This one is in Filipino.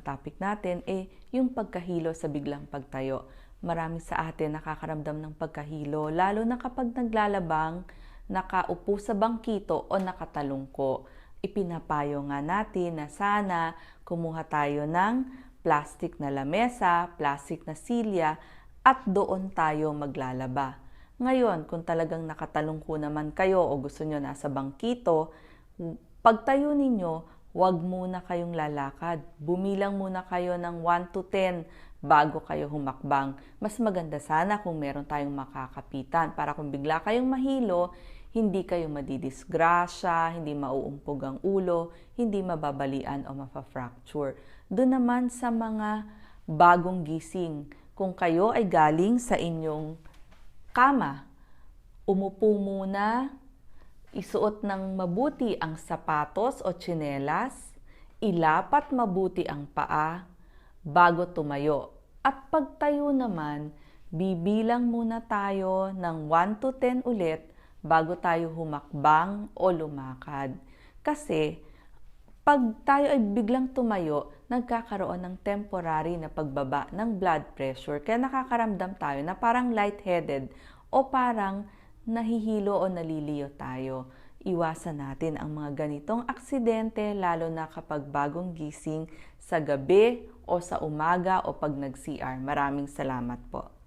topic natin ay yung pagkahilo sa biglang pagtayo. Marami sa atin nakakaramdam ng pagkahilo, lalo na kapag naglalabang, nakaupo sa bangkito o nakatalungko. Ipinapayo nga natin na sana kumuha tayo ng plastic na lamesa, plastic na silya, at doon tayo maglalaba. Ngayon, kung talagang nakatalungko naman kayo o gusto nyo nasa bangkito, pagtayo ninyo, huwag muna kayong lalakad. Bumilang muna kayo ng 1 to 10 bago kayo humakbang. Mas maganda sana kung meron tayong makakapitan para kung bigla kayong mahilo, hindi kayo madidisgrasya, hindi mauumpog ang ulo, hindi mababalian o mapafracture. Doon naman sa mga bagong gising, kung kayo ay galing sa inyong kama, umupo muna, isuot ng mabuti ang sapatos o tsinelas, ilapat mabuti ang paa bago tumayo. At pagtayo naman, bibilang muna tayo ng 1 to 10 ulit bago tayo humakbang o lumakad. Kasi pag tayo ay biglang tumayo, nagkakaroon ng temporary na pagbaba ng blood pressure. Kaya nakakaramdam tayo na parang lightheaded o parang nahihilo o naliliyo tayo. Iwasan natin ang mga ganitong aksidente lalo na kapag bagong gising sa gabi o sa umaga o pag nag-CR. Maraming salamat po.